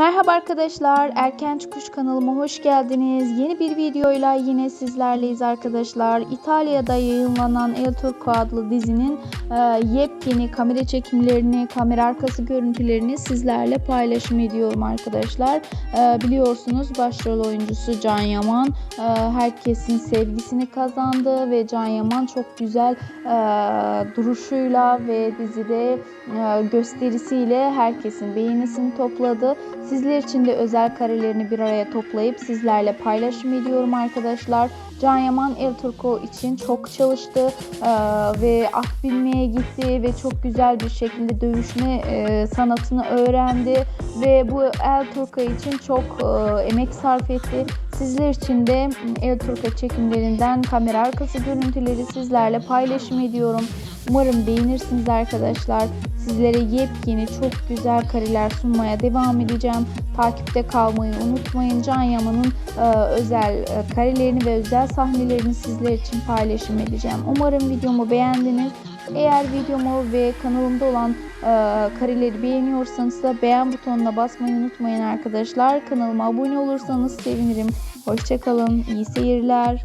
Merhaba arkadaşlar, Erken Çıkış kanalıma hoş geldiniz. Yeni bir videoyla yine sizlerleyiz arkadaşlar. İtalya'da yayınlanan El Turco adlı dizinin e, yepyeni kamera çekimlerini, kamera arkası görüntülerini sizlerle paylaşım ediyorum arkadaşlar. E, biliyorsunuz başrol oyuncusu Can Yaman e, herkesin sevgisini kazandı ve Can Yaman çok güzel e, duruşuyla ve dizide e, gösterisiyle herkesin beğenisini topladı. Sizler için de özel karelerini bir araya toplayıp sizlerle paylaşım ediyorum arkadaşlar. Can Yaman El Turco için çok çalıştı e, ve at binmeye gitti ve çok güzel bir şekilde dövüşme e, sanatını öğrendi ve bu El Turco için çok e, emek sarf etti. Sizler için de El Turco çekimlerinden kamera arkası görüntüleri sizlerle paylaşım ediyorum. Umarım beğenirsiniz arkadaşlar. Sizlere yepyeni çok güzel kareler sunmaya devam edeceğim. Takipte kalmayı unutmayın. Can Yaman'ın e, özel e, karelerini ve özel sahnelerini sizler için paylaşım edeceğim. Umarım videomu beğendiniz. Eğer videomu ve kanalımda olan e, kareleri beğeniyorsanız da beğen butonuna basmayı unutmayın arkadaşlar. Kanalıma abone olursanız sevinirim. Hoşçakalın. İyi seyirler.